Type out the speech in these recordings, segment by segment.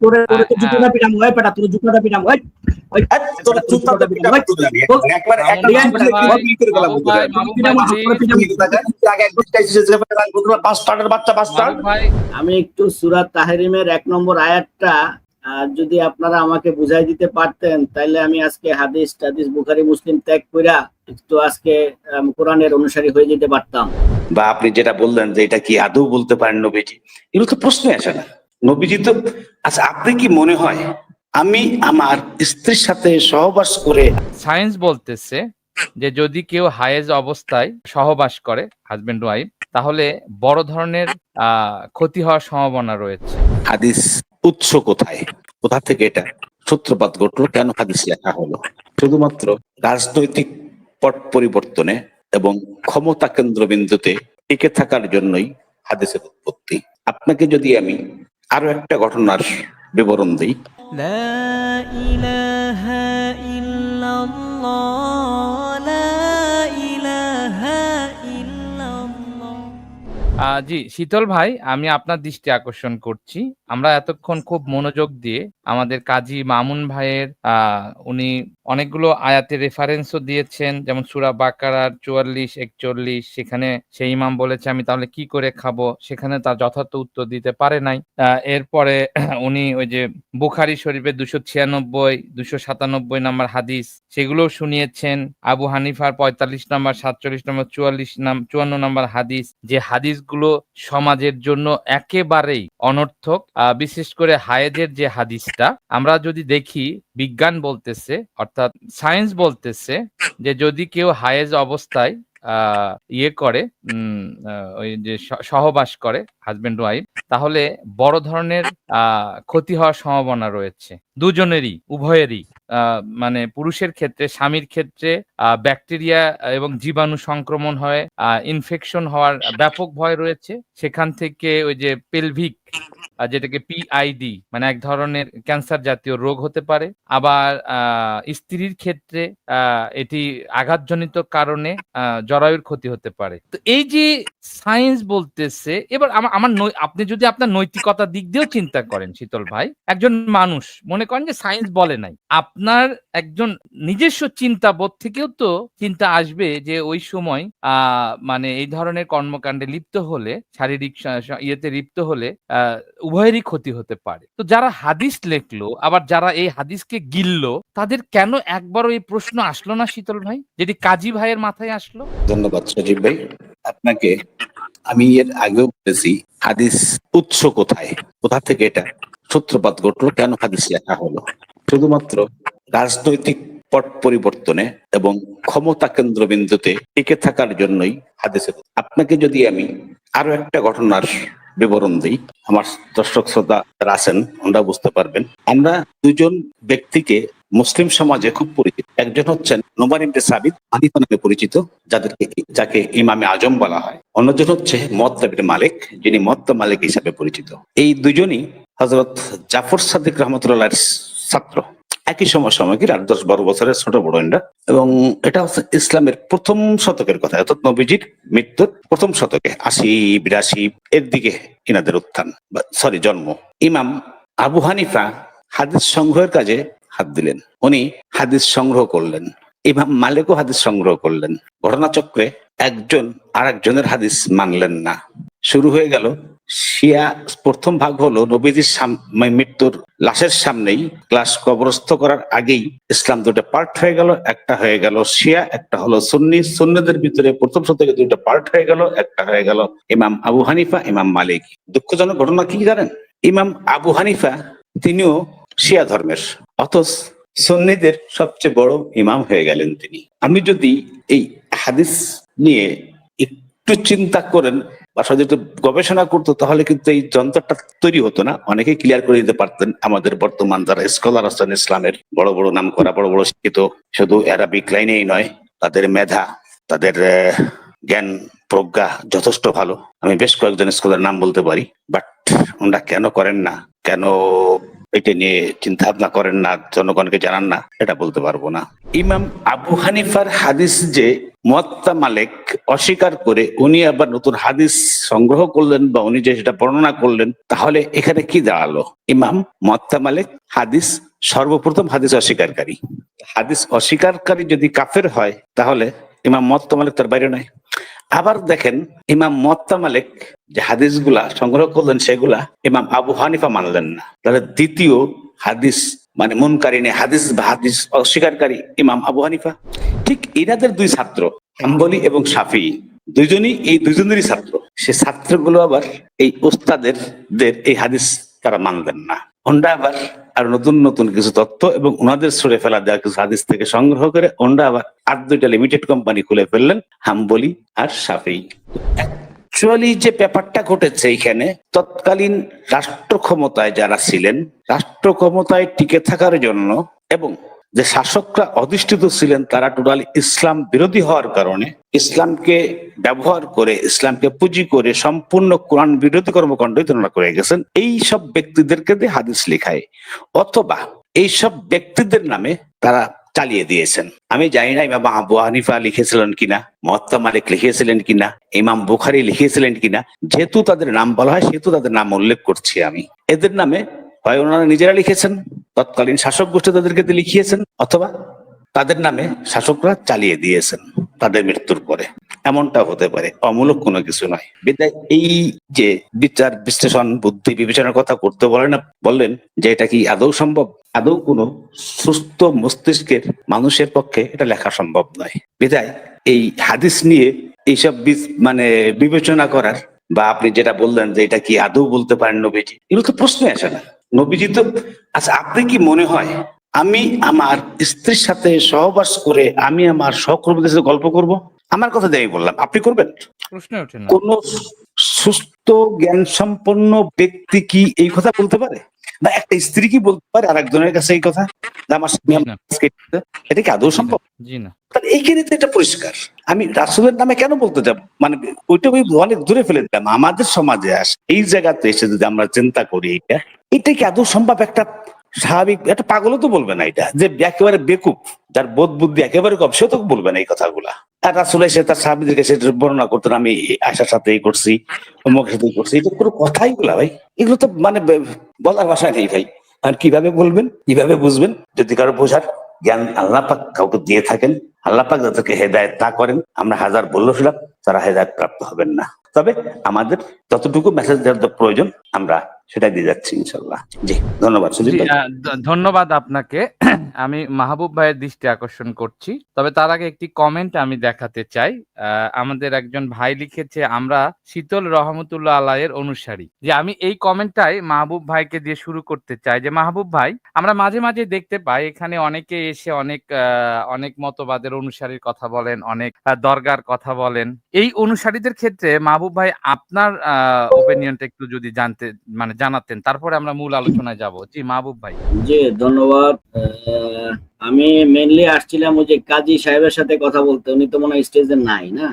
তোরে তোরে তো জুতোটা পিটাম হয়। পেটা তোর জুতোটা পিটাম হয় এই, তোর জুতাটা তোরে আমি। একবার একবার আমি একটু সুরাত তাহরিমের এক নম্বর আয়াতটা যদি আপনারা আমাকে বুঝাই দিতে পারতেন তাহলে আমি আজকে হাদিস টাদিস বুখারি মুসলিম ত্যাগ কইরা একটু আজকে কোরআনের অনুসারী হয়ে যেতে পারতাম। বা আপনি যেটা বললেন যে এটা কি আদৌ বলতে পারেন নবীজি এগুলো তো প্রশ্নই আসে না। নবীজি তো আচ্ছা আপনি কি মনে হয় আমি আমার স্ত্রীর সাথে সহবাস করে সায়েন্স বলতেছে যে যদি কেউ হায়েজ অবস্থায় সহবাস করে হাজবেন্ড ওয়াইফ তাহলে বড় ধরনের ক্ষতি হওয়ার সম্ভাবনা রয়েছে। হাদিস উৎস কোথায়? কোথা থেকে এটা সূত্রপাত ঘটলো? কেন হাদিস লেখা হলো? শুধুমাত্র রাজনৈতিক পট পরিবর্তনে এবং ক্ষমতা কেন্দ্রবিন্দুতে টিকে থাকার জন্যই হাদিসের উৎপত্তি। আপনাকে যদি আমি আরও একটা ঘটনার বিবরণ দিই। জি শীতল ভাই আমি আপনার দৃষ্টি আকর্ষণ করছি। আমরা এতক্ষণ খুব মনোযোগ দিয়ে আমাদের কাজী মামুন ভাইয়ের উনি অনেকগুলো আয়াতের রেফারেন্সও দিয়েছেন, যেমন সুরা বাকারার চুয়াল্লিশ, একচল্লিশ, সেখানে সেই ইমাম বলেছে, আমি তাহলে কি করে খাব? সেখানে তার যথার্থ উত্তর দিতে পারে নাই। এরপরে উনি ওই যে বুখারি শরীফের দুশো ছিয়ানব্বই, দুশো সাতানব্বই নম্বর হাদিস, সেগুলোও শুনিয়েছেন। আবু হানিফার পঁয়তাল্লিশ নম্বর, সাতচল্লিশ নম্বর, চুয়াল্লিশ নাম, চুয়ান্ন নম্বর হাদিস, যে হাদিসগুলো সমাজের জন্য একেবারেই অনর্থক বিশেষ করে হায়েজের যে হাদিসটা, আমরা যদি দেখি, বিজ্ঞান বলতেছে, অর্থাৎ সায়েন্স বলতেছে যে যদি কেউ হায়েজ অবস্থায় ইয়ে করে ওই যে সহবাস করে হাজবেন্ড ওয়াইফ তাহলে বড় ধরনের ক্ষতি হওয়ার সম্ভাবনা রয়েছে। দুজনেরই, উভয়েরই মানে পুরুষের ক্ষেত্রে, স্বামীর ক্ষেত্রে ব্যাকটেরিয়া এবং জীবাণু সংক্রমণ হয় ইনফেকশন হওয়ার ব্যাপক ভয় রয়েছে, সেখান থেকে ওই যে পেলভিক যেটাকে পিআইডি মানে এক ধরনের ক্যান্সার জাতীয় রোগ হতে পারে। আবার স্ত্রীর ক্ষেত্রে এটি আঘাতজনিত কারণে জরায়ুর ক্ষতি হতে পারে। তো এই যে সায়েন্স বলতেছে, এবার আমার আমার আপনি যদি আপনার নৈতিকতা দিক দিয়েও চিন্তা করেন, শীতল ভাই, একজন মানুষ, মনে করেন যে সায়েন্স বলে নাই। আপনার একজন নিজস্ব চিন্তাবোধ থেকেও তো চিন্তা আসবে যে ওই সময় মানে এই ধরনের কর্মকাণ্ডে লিপ্ত হলে, শারীরিক ইয়েতে লিপ্ত হলে উভয়েরই ক্ষতি হতে পারে। তো যারা হাদিস লেখলো, আবার যারা এই হাদিসকে গিললো, তাদের কেন একবারও এই প্রশ্ন আসলো না শীতল ভাই? যেটি কাজী ভাইয়ের মাথায় আসলো? ধন্যবাদ সজীব ভাই। আপনাকে আমি এর আগেও বলেছি, হাদিস উৎস কোথায়? কোথা থেকে এটা সূত্রপাত ঘটলো? কেন হাদিস লেখা হলো? শুধুমাত্র রাজনৈতিক পট পরিবর্তনে এবং ক্ষমতা কেন্দ্রবিন্দুতে টিকে থাকার জন্যই হাদিসের আপনাকে যদি আমি আরও একটা ঘটনার বিবরণ দিই, আমার দর্শক শ্রোতা আছেন ওনারা বুঝতে পারবেন। আমরা দুজন ব্যক্তিকে মুসলিম সমাজে খুব পরিচিত। একজন হচ্ছেন নোমান ইবনে সাবিত হানিফা নামে পরিচিত, যাদেরকে যাকে ইমামে আজম বলা হয়। অন্যজন হচ্ছে ইবনে মালিক, যিনি মত্তা মালিক হিসাবে পরিচিত। এই দুজনই হজরত জাফর সাদিক রহমতুল্লাহ ছাত্র। একই সময় সময়কির আট দশ বারো বছরের ছোট বড় এন্ডা এবং এটা হচ্ছে ইসলামের প্রথম শতকের কথা, অর্থাৎ নবীজির মৃত্যুর প্রথম শতকে, আশি, বিরাশি, এর দিকে ইনাদের উত্থান সরি জন্ম। ইমাম আবু হানিফা হাদিস সংগ্রহের কাজে হাত দিলেন। উনি হাদিস সংগ্রহ করলেন। ইমাম মালিকও হাদিস সংগ্রহ করলেন। ঘটনাচক্রে একজন আর একজনের হাদিস মানলেন না। শুরু হয়ে গেল শিয়া, প্রথম ভাগ হলো নবীজির মৃত্যুর লাশের সামনেই ক্লাস কবরস্থ করার আগেই ইসলাম দুটো পার্ট হয়ে গেল, একটা হয়ে গেল শিয়া, একটা হলো সুন্নি। সুন্নিদের ভিতরে প্রথম শতকে দুইটা পার্ট হয়ে গেল, একটা হয়ে গেল ইমাম আবু হানিফা, ইমাম মালিক। দুঃখজনক ঘটনা কি জানেন? ইমাম আবু হানিফা, তিনিও শিয়া ধর্মের। অথচ সন্নিদের সবচেয়ে বড় ইমাম হয়ে গেলেন তিনি। আমি যদি এই হাদিস নিয়ে একটু চিন্তা করেন বা যদি গবেষণা করতো, তাহলে কিন্তু এই যন্ত্রটা তৈরি হতো না। অনেকে ক্লিয়ার করে দিতে পারতেন, আমাদের বর্তমান যারা স্কলার আছেন ইসলামের, বড় বড় নাম করা বড় বড় শিক্ষিত, শুধু অ্যারাবিক লাইনেই নয়, তাদের মেধা, তাদের জ্ঞান, প্রজ্ঞা যথেষ্ট ভালো। আমি বেশ কয়েকজন স্কলার নাম বলতে পারি বাট ওনারা কেন করেন না? কেন এটা নিয়ে চিন্তা ভাবনা করেন না, জনগণকে জানান না, এটা বলতে পারব না। ইমাম আবু হানিফার হাদিস যে মোয়াত্তা মালিক অস্বীকার করে উনি আবার নতুন হাদিস সংগ্রহ করলেন বা উনি যে সেটা বর্ণনা করলেন, তাহলে এখানে কি দাঁড়াল? ইমাম মোয়াত্তা মালিক হাদিস সর্বপ্রথম হাদিস অস্বীকারী। হাদিস অস্বীকারী যদি কাফের হয়, তাহলে ইমাম মোয়াত্তা মালিক তার বাইরে নয় আবার দেখেন ইমাম মোয়াত্তা মালিক যে হাদিসগুলা সংগ্রহ করলেন, সেগুলা ইমাম আবু হানিফা মানলেন না। তাহলে দ্বিতীয় হাদিস মানে মনকারিনে হাদিস বা হাদিস অস্বীকারী ইমাম আবু হানিফা। ঠিক এনাদের দুই ছাত্র, হাম্বলি এবং সাফি দুইজনই এই দুইজনেরই ছাত্র। সে ছাত্রগুলো আবার এই ওস্তাদের দের এই হাদিস তারা মানলেন না। ওনরা আবার আর নতুন নতুন কিছু তথ্য এবং ওনাদের সরে ফেলা দেওয়া কিছু হাদিস থেকে সংগ্রহ করে ওনরা আবার আর দুইটা লিমিটেড কোম্পানি খুলে ফেললেন হাম্বলি আর সাফেই অ্যাকচুয়ালি যে ব্যাপারটা ঘটেছে এখানে, তৎকালীন রাষ্ট্র ক্ষমতায় যারা ছিলেন, রাষ্ট্র ক্ষমতায় টিকে থাকার জন্য এবং যে শাসকরা অধিষ্ঠিত ছিলেন তারা টোটালি ইসলাম বিরোধী হওয়ার কারণে ইসলামকে ব্যবহার করে, ইসলামকে পুঁজি করে সম্পূর্ণ কোরআন বিরোধী কর্মকাণ্ড তুলনা করে গেছেন। এই সব ব্যক্তিদেরকে দিয়ে হাদিস লেখায়। অথবা এই সব ব্যক্তিদের নামে তারা চালিয়ে দিয়েছেন। আমি জানি না ইমাম আবু হানিফা লিখেছিলেন কিনা মহাত্মা মালিক লিখেছিলেন কিনা, ইমাম বুখারি লিখেছিলেন কিনা। যেহেতু তাদের নাম বলা হয়, সেহেতু তাদের নাম উল্লেখ করছি আমি। এদের নামে হয় ওনারা নিজেরা লিখেছেন, তৎকালীন শাসক গোষ্ঠী তাদেরকে লিখিয়েছেন, অথবা তাদের নামে শাসকরা চালিয়ে দিয়েছেন তাদের মৃত্যুর পরে। এমনটা হতে পারে, অমূলক কোনো কিছু নয়। বিদায়, এই যে বিচার, বিশ্লেষণ, বুদ্ধি, বিবেচনার কথা করতে বলেন না, বললেন যে এটা কি আদৌ সম্ভব? আদৌ কোনো সুস্থ মস্তিষ্কের মানুষের পক্ষে এটা লেখা সম্ভব নয়। বিদায়, এই হাদিস নিয়ে এইসব মানে বিবেচনা করার, বা আপনি যেটা বললেন যে এটা কি আদৌ বলতে পারেন নবীজি, এগুলো তো প্রশ্নই আসে না। নবীজি তো আচ্ছা আপনি কি মনে হয় আমি আমার স্ত্রীর সাথে সহবাস করে আমি আমার সহকর্মীদের সাথে গল্প করব? আমার কথা দিয়ে বললাম আপনি করবেন? প্রশ্ন কোন সুস্থ জ্ঞান সম্পন্ন ব্যক্তি কি এই কথা বলতে পারে? বা একটা স্ত্রী কি বলতে পারে আর একজনের কাছে এই কথা? আমার এটা কি আদৌ সম্ভব? জি না। তাহলে এইখানে তো এটা পরিষ্কার। আমি রাসুলের নামে কেন বলতে যাব? মানে ওইটা ওই অনেক দূরে ফেলে দিলাম। আমাদের সমাজে আস এই জায়গাতে এসে যদি আমরা চিন্তা করি এটা এটা কি আদৌ সম্ভব? একটা স্বাভাবিক, একটা পাগলও তো বলবে না এটা, যে একেবারে বেকুব, যার বোধ বুদ্ধি একেবারে কম সে তো বলবে না এই কথাগুলা। আর রাসুল এসে তার সাহাবিদেরকে সে বর্ণনা করতেন, আমি আশার সাথে এই করছি, অমুকের সাথে করছি, এটা কোনো কথাই বলা ভাই, এগুলো তো মানে বলার ভাষা নেই ভাই। আর কীভাবে বলবেন, কীভাবে বুঝবেন, যদি কারও বোঝার জ্ঞান আল্লাহ পাক কাউকে দিয়ে থাকেন, আল্লাহ পাক যাদেরকে হেদায়ত না করেন, আমরা হাজার বলল শুনলাম তারা হেদায়ত প্রাপ্ত হবেন না। তবে আমাদের যতটুকু মেসেজ দেওয়ার প্রয়োজন, আমরা সেটা দিয়ে যাচ্ছি ইনশাল্লাহ। জি ধন্যবাদ ধন্যবাদ আপনাকে। আমি মাহবুব ভাইয়ের দৃষ্টি আকর্ষণ করছি। তবে তার আগে একটি কমেন্ট আমি দেখাতে চাই। আমাদের একজন ভাই লিখেছে আমরা শীতল রহমতুল্লাহ আলাইয়ের অনুসারী। যে আমি এই কমেন্টটাই মাহবুব ভাইকে দিয়ে শুরু করতে চাই। যে মাহবুব ভাই আমরা মাঝে মাঝে দেখতে পাই এখানে অনেকে এসে অনেক আহ, অনেক মতবাদের অনুসারীর কথা বলেন অনেক দরগার কথা বলেন। এই অনুসারীদের ক্ষেত্রে মাহবুব ভাই আপনার ওপিনিয়নটা একটু যদি জানতে মানে জানাতেন। তারপরে আমরা মূল আলোচনায় যাব। জি মাহবুব ভাই। জি ধন্যবাদ। আমি মেনলি আসছিলাম ওই যে কাজী সাহেবের সাথে কথা বলতে। উনি তো মনে হয় স্টেজে নাই না?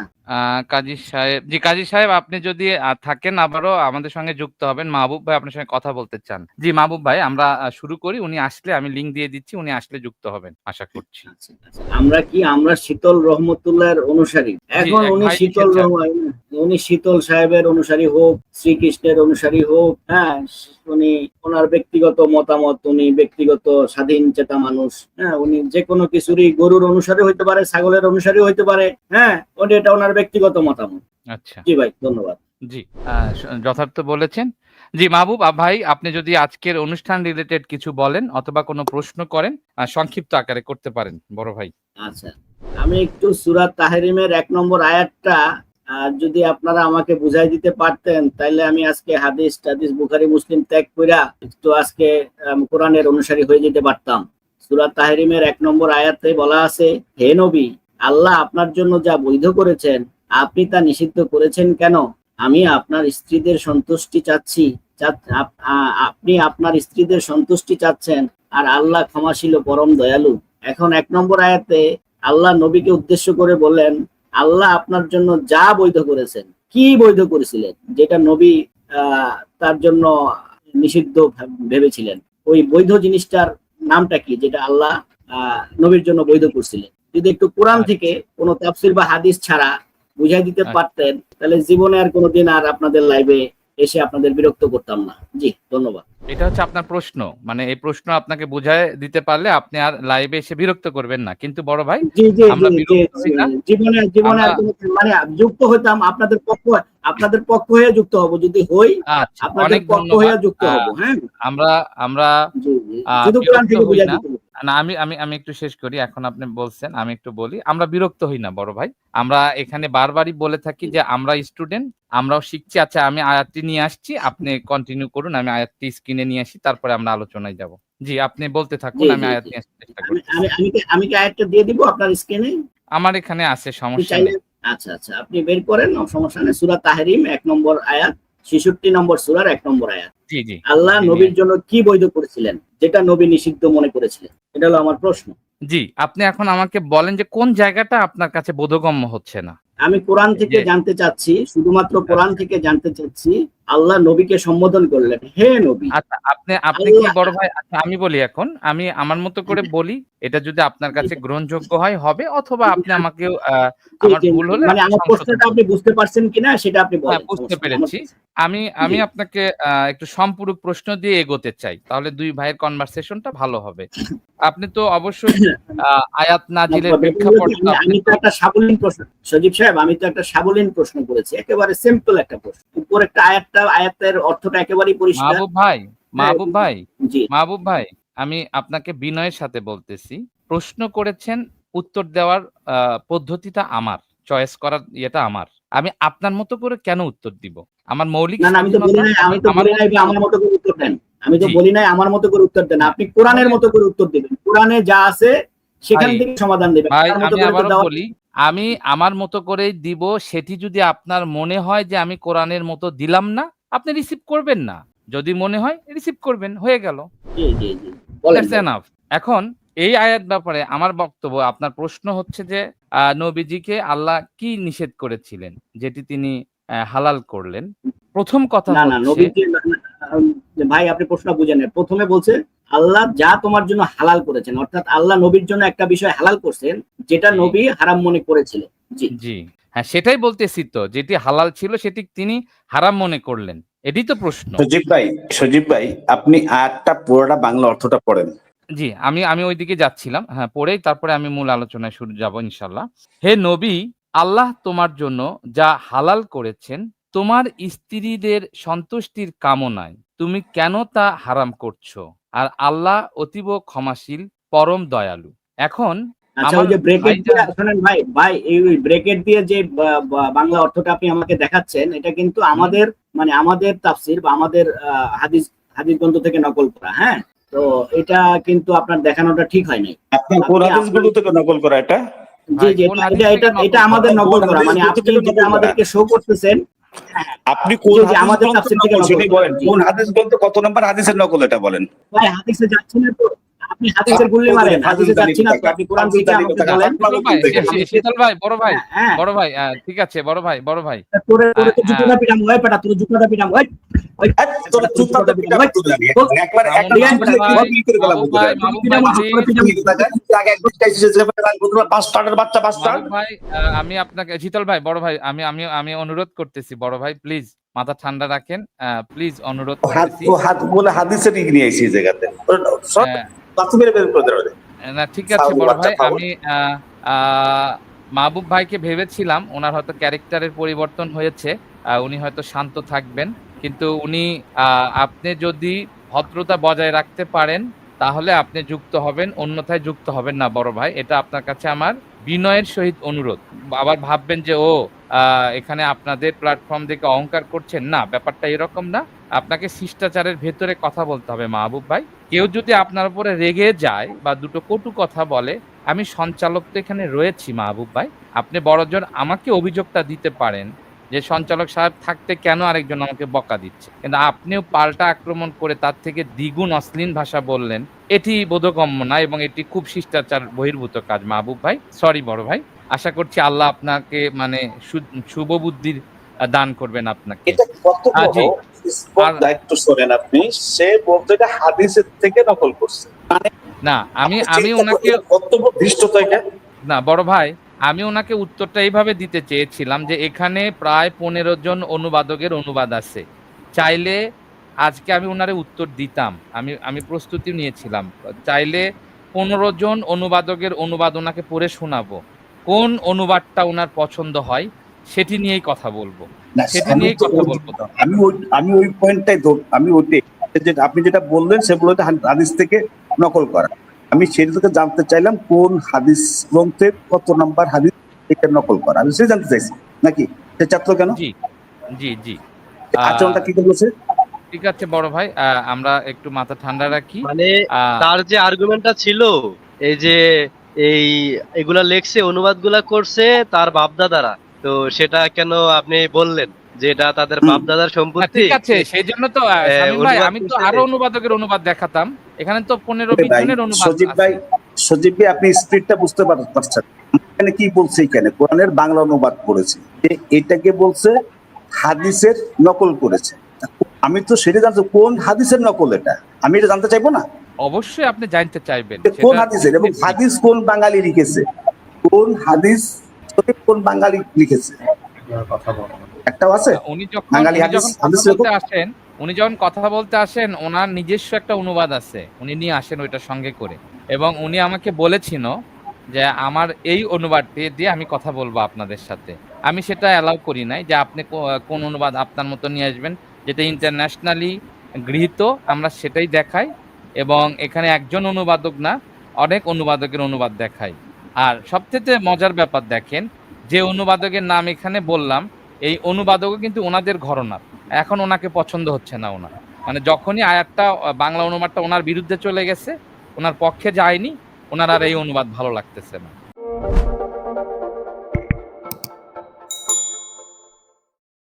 কাজী সাহেব জি কাজী সাহেব আপনি যদি থাকেন আবারও আমাদের সঙ্গে যুক্ত হবেন। মাহবুব ভাই আপনার সঙ্গে কথা বলতে চান। জি মাহবুব ভাই আমরা শুরু করি। উনি আসলে আমি লিংক দিয়ে দিচ্ছি উনি আসলে যুক্ত হবেন আশা করছি। আচ্ছা, আচ্ছা। আমরা কি আমরা শীতল রহমতুল্লাহর অনুসারী? এখন উনি শীতল রহমান উনি শীতল সাহেবের অনুসারী হোক শ্রীকৃষ্ণের অনুসারী হোক হ্যাঁ উনি ওনার ব্যক্তিগত মতামত উনি ব্যক্তিগত স্বাধীন চেতা মানুষ হ্যাঁ উনি যে কোনো কিছুরই গরুর অনুসারী হইতে পারে ছাগলের অনুসারী হইতে পারে হ্যাঁ উনি এটা ওনার ব্যক্তিগত মতামত। আচ্ছা। জি ভাই ধন্যবাদ। জি যথার্থ বলেছেন। জি মাহবুব ভাই আপনি যদি আজকের অনুষ্ঠান রিলেটেড কিছু বলেন অথবা কোনো প্রশ্ন করেন সংক্ষিপ্ত আকারে করতে পারেন বড় ভাই। আচ্ছা আমি একটু সুরাত তাহেরিমের এক নম্বর আয়াতটা যদি আপনারা আমাকে বুঝাই দিতে পারতেন তাহলে আমি আজকে হাদিস টাদিস বুখারি, মুসলিম ত্যাগ কইরা একটু আজকে কোরআনের অনুসারী হয়ে যেতে পারতাম। সুরাত তাহেরিমের এক নম্বর আয়াতে বলা আছে, হে নবী, আল্লাহ আপনার জন্য যা বৈধ করেছেন, আপনি তা নিষিদ্ধ করেছেন কেন? আমি আপনার স্ত্রীদের সন্তুষ্টি চাচ্ছি, চাচ- আপনি আপনার স্ত্রীদের সন্তুষ্টি চাচ্ছেন, আর আল্লাহ ক্ষমাশীল পরম দয়ালু। এখন এক নম্বর আয়াতে আল্লাহ নবীকে উদ্দেশ্য করে বললেন আল্লাহ আপনার জন্য যা বৈধ করেছেন কি বৈধ করেছিলেন যেটা নবী তার জন্য নিষিদ্ধ ভেবেছিলেন ওই বৈধ জিনিসটার নামটা কি যেটা আল্লাহ আহ, নবীর জন্য বৈধ করছিলেন যদি একটু কোরআন আচ্ছা। থেকে কোনো তাফসির বা হাদিস ছাড়া বুঝাই দিতে আচ্ছা। পারতেন তাহলে জীবনে আর কোনোদিন আর আপনাদের লাইভে এসে আপনাদের বিরক্ত করতাম না। জি ধন্যবাদ। এটা হচ্ছে আপনার প্রশ্ন। মানে এই প্রশ্ন আপনাকে বুঝায় দিতে পারলে আপনি আর লাইভে এসে বিরক্ত করবেন না। কিন্তু বড় ভাই আমরা বিরক্ত হই না? জীবনে জীবনে মানে যুক্ত হইতাম আপনাদের পক্ষ আপনাদের পক্ষ হয়ে যুক্ত হব যদি হই আচ্ছা আপনাদের পক্ষ হয়ে যুক্ত হব হ্যাঁ? আমরা আমরা শুধু কোরআন থেকে বুঝাই না। আমি আমি আমি একটু শেষ করি এখন আপনি বলছেন আমি একটু বলি আমরা বিরক্ত হই না বড় ভাই। আমরা এখানে বারবারই বলে থাকি যে আমরা স্টুডেন্ট আমরাও শিখছি আচ্ছা আমি আয়াতটি নিয়ে আসছি আপনি কন্টিনিউ করুন আমি আয়াতটি স্ক্রিনে নিয়ে আসি তারপরে আমরা আলোচনায় যাব। জি আপনি বলতে থাকুন আমি আয়াত নিয়ে আসতে চেষ্টা করি আমি আমি কি- আয়াতটা দিয়ে দিব আপনার স্ক্রিনে আমার এখানে আছে সমস্যা নেই। আচ্ছা আচ্ছা আপনি বের করেন সমস্যা নেই। সুরা তাহরিম এক নম্বর আয়াত 66 নম্বর সুরার এক নম্বর আয়াত। আল্লাহ নবীর জন্য কি বৈধ করেছিলেন যেটা নবী নিষিদ্ধ মনে করেছিলেন? এটা হলো আমার প্রশ্ন। জি আপনি এখন আমাকে বলেন যে কোন জায়গাটা আপনার কাছে বোধগম্য হচ্ছে না? আমি কোরআন থেকে জানতে চাচ্ছি শুধুমাত্র কোরআন থেকে জানতে চাচ্ছি আল্লাহ নবীকে সম্বোধন করলেন হে নবী। আচ্ছা আপনি আপনি কি বড় ভাই? আচ্ছা আমি বলি এখন আমি আমার মতো করে বলি এটা যদি আপনার কাছে গ্রহণযোগ্য হয় হবে অথবা আপনি আমাকে আমার ভুল হলে মানে আমার প্রশ্নটা আপনি বুঝতে পারছেন কিনা সেটা আপনি বলেন হ্যাঁ, বুঝতে পেরেছি। আমি আমি আপনাকে একটু সম্পূরক প্রশ্ন দিয়ে এগোতে চাই তাহলে দুই ভাইয়ের কনভারসেশনটা ভালো হবে। আপনি তো অবশ্যই আয়াত নাজিলের প্রেক্ষাপট আমি- তো একটা সাবলীন প্রশ্ন সজীব সাহেব আমি তো একটা সাবলীন প্রশ্ন করেছি একেবারে সিম্পল একটা প্রশ্ন। উপর একটা আয়াতটা আয়াতের অর্থটা একেবারেই পরিষ্কার। মাহবুব ভাই মাহবুব ভাই মাহবুব ভাই আমি আপনাকে বিনয়ের সাথে বলতেছি। প্রশ্ন করেছেন উত্তর দেওয়ার পদ্ধতিটা আমার চয়েস করার ইয়েটা আমার। আমি আপনার মতো করে কেন উত্তর দিব? আমার মৌলিক না আমি তো বলি নাই আমি তো আমার বলি নাই আমার মতো করে উত্তর দেন। আমি তো বলি নাই আমার মতো করে উত্তর দেন। আপনি কোরআনের মতো করে উত্তর দিবেন। কোরআনে যা আছে সেখান থেকে সমাধান দিবেন। ভাই আমি দেওয়া- বলি আমি আমার মতো করেই দিব সেটি যদি আপনার মনে হয় যে আমি কোরআনের মতো দিলাম না আপনি রিসিভ করবেন না। যদি মনে হয় রিসিভ করবেন হয়ে গেল. এখন এই আয়াত ব্যাপারে আমার বক্তব্য আপনার প্রশ্ন হচ্ছে যে নবীজিকে আল্লাহ কি নিষেধ করেছিলেন যেটি তিনি হালাল করলেন? প্রথম কথা ভাই আপনি প্রশ্ন বুঝেন। প্রথমে বলছে আল্লাহ যা তোমার জন্য হালাল করেছেন অর্থাৎ আল্লাহ নবীর জন্য একটা বিষয় হালাল করছেন যেটা। নবী হারাম মনে করেছিলেন জি। জি। হ্যাঁ সেটাই বলতেছি তো যেটি হালাল ছিল সেটি তিনি হারাম মনে করলেন। এটি তো প্রশ্ন। সজীব ভাই সজীব ভাই আপনি আয়াতটা পুরোটা বাংলা অর্থটা পড়েন। জি আমি আমি ওইদিকে যাচ্ছিলাম। হ্যাঁ পরেই তারপরে আমি মূল আলোচনায় শুরু যাব ইনশাল্লাহ হে নবী আল্লাহ তোমার জন্য যা হালাল করেছেন তোমার স্ত্রীদের সন্তুষ্টির কামনায় তুমি কেন তা হারাম করছ? আর আল্লাহ অতীব ক্ষমাশীল পরম দয়ালু। এখন আচ্ছা ব্রেকেট দিয়ে যে বাংলা অর্থটা আপনি আমাকে দেখাচ্ছেন এটা কিন্তু আমাদের মানে আমাদের তাফসির বা আমাদের আহ, হাদিস হাদিস গ্রন্থ থেকে নকল করা হ্যাঁ? তো এটা কিন্তু আপনার দেখানোটা ঠিক হয় নাই আপনার কোন হাদিসগুলো থেকে নকল করা এটা? জি জি? আমাদের নকল করা মানে আপনি যেটা আমাদেরকে শো করতেছেন আপনি কোন আমাদের। বলেন। কোন হাদিস গ্রন্থ কত নম্বর হাদিসের নকল এটা বলেন। ভাই হাদিসে যাচ্ছেন না তো। আপনি হাদিসের গুল্লি মারেন হাদিসে যাচ্ছি না আপনি কোরআন থেকে আমাকে বলেন। শীতল ভাই শী- শীতল ভাই বড় ভাই হ্যাঁ বড় ভাই ঠিক আছে বড় ভাই বড় ভাই। তোরে তোরে তো হ্যাঁ, জুতোটা পিটাম হয় পেটা তোর জুতোটা পিটাম হয় ওই তোর চুপ থাকতে পিটা করতে যাবি একবার মামুন একটা ভাই, পিটা করে কি করে গেলাম মামুন ভাই, মামুন পিটাম ভাই, হাত করে please। পিটাম আগে একবার চাইছিস যে বাস্টার্ডের বাচ্চা বাস্টার্ড মাহবুব ভাই আহ, আমি আপনাকে শীতল ভাই বড় ভাই আমি আমি আমি অনুরোধ করতেছি বড় ভাই প্লিজ মাথা ঠান্ডা রাখেন প্লিজ অনুরোধ হাত হাত বলে হাদিসের দিক নিয়ে আইছি এই জায়গাতে। বাচ্চা বের করে দেবে না ঠিক আছে বড় ভাই আমি মাহবুব ভাইকে ভেবেছিলাম ওনার হয়তো ক্যারেক্টারের পরিবর্তন হয়েছে উনি হয়তো শান্ত থাকবেন। কিন্তু উনি আহ, আপনি যদি ভদ্রতা বজায় রাখতে পারেন তাহলে আপনি যুক্ত হবেন অন্যথায় যুক্ত হবেন না বড় ভাই। এটা আপনার কাছে আমার বিনয়ের সহিত অনুরোধ। আবার ভাববেন যে ও এখানে আপনাদের প্ল্যাটফর্ম থেকে অহংকার করছেন, না, ব্যাপারটা এরকম না। আপনাকে শিষ্টাচারের ভেতরে কথা বলতে হবে, মাহবুব ভাই। কেউ যদি আপনার উপরে রেগে যায় বা দুটো কটু কথা বলে, আমি সঞ্চালক তো এখানে রয়েছি, মাহবুব ভাই। আপনি বড়জন আমাকে অভিযোগটা দিতে পারেন যে সঞ্চালক সাহেব থাকতে কেন আরেকজন আমাকে বকা দিচ্ছে। কিন্তু আপনিও পাল্টা আক্রমণ করে তার থেকে দ্বিগুণ অশ্লীল ভাষা বললেন, এটি বোধগম্য না এবং এটি খুব শিষ্টাচার বহির্ভূত কাজ, মাহবুব ভাই। সরি বড় ভাই। আশা করছি আল্লাহ আপনাকে মানে শুভ বুদ্ধির দান করবেন আপনাকে। আপনি সে বলতে এটা হাদিসের থেকে নকল করছে। মানে না আমি আমি ওনাকে না বড় ভাই আমি ওনাকে উত্তরটা এইভাবে দিতে চেয়েছিলাম যে এখানে প্রায় পনেরো জন অনুবাদকের অনুবাদ আছে। চাইলে আজকে আমি ওনারে উত্তর দিতাম। আমি আমি প্রস্তুতি নিয়েছিলাম। চাইলে পনেরো জন অনুবাদকের অনুবাদ ওনাকে পড়ে শোনাবো। কোন অনুবাদটা ওনার পছন্দ হয় সেটি নিয়েই কথা বলব। সেটা আমি নিয়েই কথা ওই- বলব। আমি ওই আমি ওই পয়েন্টটাই আমি ওইটাই যেটা আপনি যেটা বললেন সেগুলো হাদিস থেকে নকল করা। আমি সেটা থেকে জানতে চাইলাম কোন হাদিস গ্রন্থের কত নাম্বার হাদিস থেকে নকল করা? আমি সেটা জানতে চাইছি। নাকি? সে ছাত্র কেন? জি জি জি। আচরণটা কি বলছে ঠিক আছে বড় ভাই আহ, আমরা একটু মাথা ঠান্ডা রাখি। মানে তার যে আর্গুমেন্টটা ছিল এই যে এই এগুলা লেখছে অনুবাদগুলা করছে তার বাপদাদারা। তো সেটা কেন আপনি বললেন যে এটা তাদের বাপদাদার সম্পত্তি? ঠিক আছে সেই জন্য তো আমি তো আরও অনুবাদকের অনুবাদ দেখাতাম। এখানে তো পনেরো বিশ জনের অনুবাদ সজীব ভাই সজীব ভাই আপনি স্পিডটা বুঝতে পারছেন। এখানে কি বলছে এখানে? কোরআনের বাংলা অনুবাদ করেছে। যে এটাকে বলছে হাদিসের নকল করেছে। আমি তো সেটা জানতে কোন হাদিসের নকল এটা? আমি এটা জানতে চাইব না? অবশ্যই আপনি জানতে চাইবেন। কোন হাদিসের? এবং হাদিস কোন বাঙালি লিখেছে? কোন হাদিস কোন বাঙালি লিখেছে? একটাও আছে? উনি যখন বাঙালি হাদিস- আসেন উনি যখন কথা বলতে আসেন ওনার নিজস্ব একটা অনুবাদ আছে। উনি নিয়ে আসেন ওইটা সঙ্গে করে। এবং উনি আমাকে বলেছিল যে আমার এই অনুবাদটি দিয়ে আমি কথা বলব আপনাদের সাথে। আমি সেটা অ্যালাউ করি নাই যে আপনি কোন অনুবাদ আপনার মতো নিয়ে আসবেন যেটা ইন্টারন্যাশনালি গৃহীত আমরা সেটাই দেখাই। এবং এখানে একজন অনুবাদক না, অনেক অনুবাদকের অনুবাদ দেখায় আর সবথেকে মজার ব্যাপার দেখেন, যে অনুবাদকের নাম এখানে বললাম, এই অনুবাদকও কিন্তু ওনাদের ঘরনার। এখন ওনাকে পছন্দ হচ্ছে না ওনার। মানে যখনই আয়াতটা, বাংলা অনুবাদটা ওনার বিরুদ্ধে চলে গেছে, ওনার পক্ষে যায়নি, ওনার আর এই অনুবাদ ভালো লাগতেছে না।